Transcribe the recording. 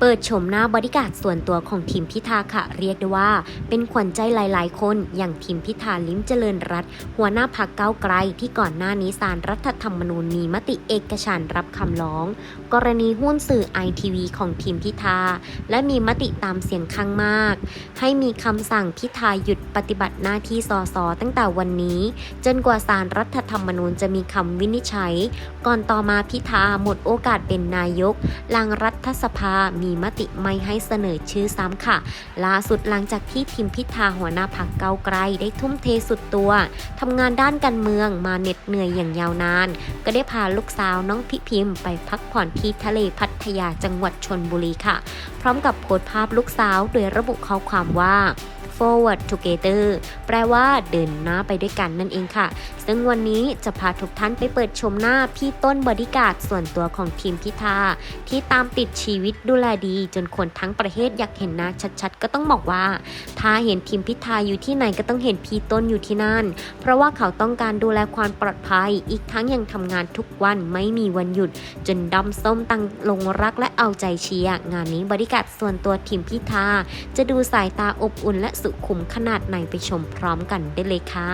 เปิดชมหน้าบริการดส่วนตัวของทีมพิธาค่ะ เรียกได้ว่า เป็นขวัญใจหลาย ๆ คนอย่างทีมพิธาลิ้มเจริญรัตหัวหน้าพักเก้าไกล ที่ก่อนหน้านี้สารรัฐธรรมนูญมีมติเอกฉันรับคำร้อง กรณีหุ้นสื่อไอทีวีของทีมพิธา และมีมติตามเสียงข้างมาก ให้มีคำสั่งพิธาหยุดปฏิบัติหน้าที่สสตั้งแต่วันนี้ จนกว่าสารรัฐธรรมนูญจะมีคำวินิจฉัย ก่อนต่อมาพิธาหมดโอกาสเป็นนายกหลังรัฐสภามีมติไม่ให้เสนอชื่อซ้ำค่ะ ล่าสุดหลังจากที่ทีมพิธาหัวหน้าพักเก้าวไกลได้ทุ่มเทสุดตัวทำงานด้านการเมืองมาเหน็ดเหนื่อยอย่างยาวนาน ก็ได้พาลูกสาวน้องพิพิมพ์ ไปพักผ่อนที่ทะเลพัทยาจังหวัดชนบุรีค่ะ พร้อมกับโพสต์ภาพลูกสาวโดยระบุข้อความว่า forward together แปลว่าเดินหน้าไปด้วยกันนั่นเองค่ะ ซึ่งวันนี้จะพาทุกท่านไปเปิดชมหน้าพี่ต้นบอดี้การ์ดส่วนตัวของทีมพิธา ที่ตามติดชีวิตดูแลดี จนคนทั้งประเทศอยากเห็นหน้าชัดๆ ก็ต้องบอกว่า ถ้าเห็นทีมพิธาอยู่ที่ไหนก็ต้องเห็นพี่ต้นอยู่ที่นั่น เพราะว่าเขาต้องการดูแลความปลอดภัย อีกทั้งยังทำงานทุกวันไม่มีวันหยุด จนดอมส้มตังลงรักและเอาใจเชียร์งานนี้บริการดส่วนตัวทีมพิธา จะดูสายตาอบอุ่นและสุขุมขนาดไหนไปชมพร้อมกันได้เลยค่ะ